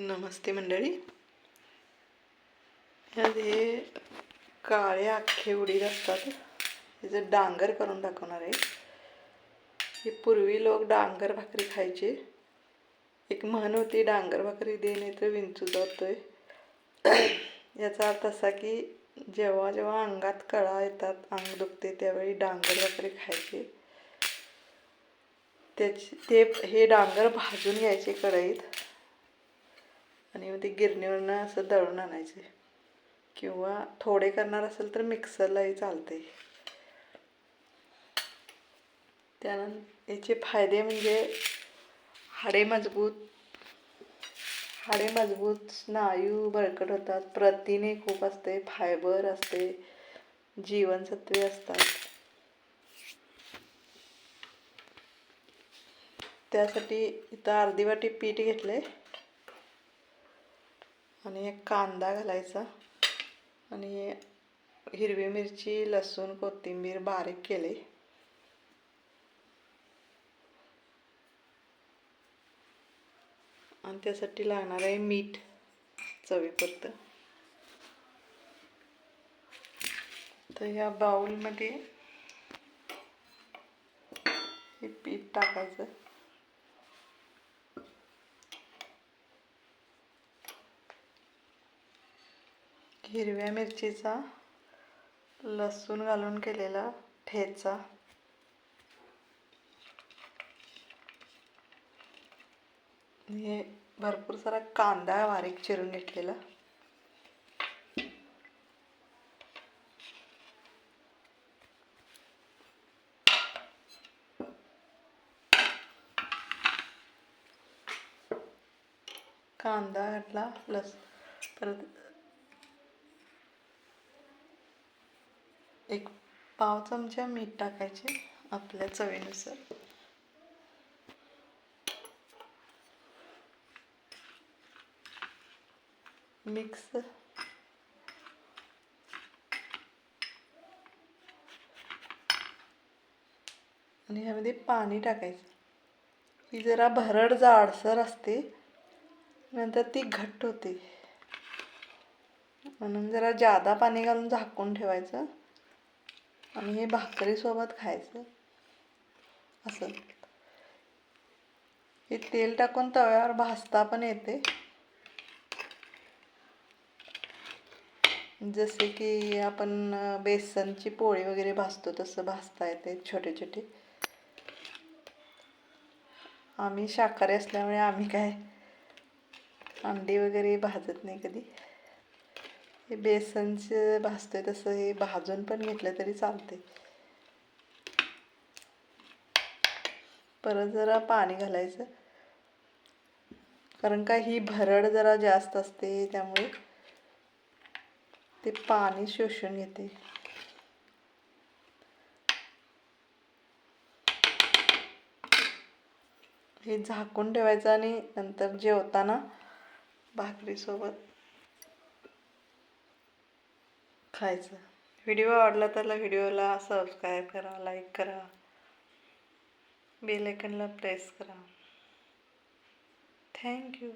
नमस्ते मंडळी. यात हे काळे अख्खे उडीद असतात त्याचं डांगर करून दाखवणार आहे हे पूर्वी लोक डांगर भाकरी खायचे. एक म्हण होती डांगर भाकरी देणे तर विंचू जातोय. याचा अर्थ असा की जेव्हा जेव्हा अंगात कळा येतात अंग दुखते त्यावेळी डांगर भाकरी खायची. त्याची ते हे डांगर भाजून घ्यायचे कढईत. आणि मग ते गिरणीवरनं असं दळून आणायचे. किंवा थोडे करणार असेल तर मिक्सरलाही चालते त्यानंतर याचे फायदे म्हणजे हाडे मजबूत हाडे मजबूत स्नायू बळकट होतात. प्रथिने खूप असते फायबर असते जीवनसत्वे असतात. त्यासाठी इथं अर्धी वाटी पीठ आहे आणि एक कांदा घालायचा आणि हिरवी मिरची लसूण कोथिंबीर बारीक केले. आणि त्यासाठी लागणार आहे मीठ चवीपुरतं. तर ह्या बाऊलमध्ये हे पीठ टाकायचं. हिरव्या मिरचीचा लसूण घालून केलेला ठेचा. हे भरपूर सारा कांदा बारीक चिरून घेतलेला. कांदा घातला लस परत एक पाव चमचा मीठ टाकायचे आपल्या चवीनुसार. मिक्स. आणि ह्यामध्ये पाणी टाकायचं. ही जरा भरड जाडसर असते नंतर ती घट्ट होते. म्हणून जरा जादा पाणी घालून झाकून ठेवायचं. आणि हे भाकरीसोबत खायचं. असं. हे तेल टाकून तव्यावर भाजता पण येते. जसे की आपण बेसनची पोळी वगैरे भाजतो तसं भाजता येते छोटे छोटे. आम्ही शाकाहारी असल्यामुळे आम्ही काय अंडी वगैरे भाजत नाही कधी. हे बेसनचं भाजते तसं हे भाजून पण घेतलं तरी चालते परत जरा पाणी घालायचं. कारण का ही भरड जरा जास्त असते त्यामुळे ते पाणी शोषून घेते. हे झाकून ठेवायचं आणि नंतर जेवताना भाकरीसोबत खायचं. व्हिडिओ आवडला तर व्हिडिओला सबस्क्राईब करा लाईक करा. बेल आयकनला प्रेस करा. Thank you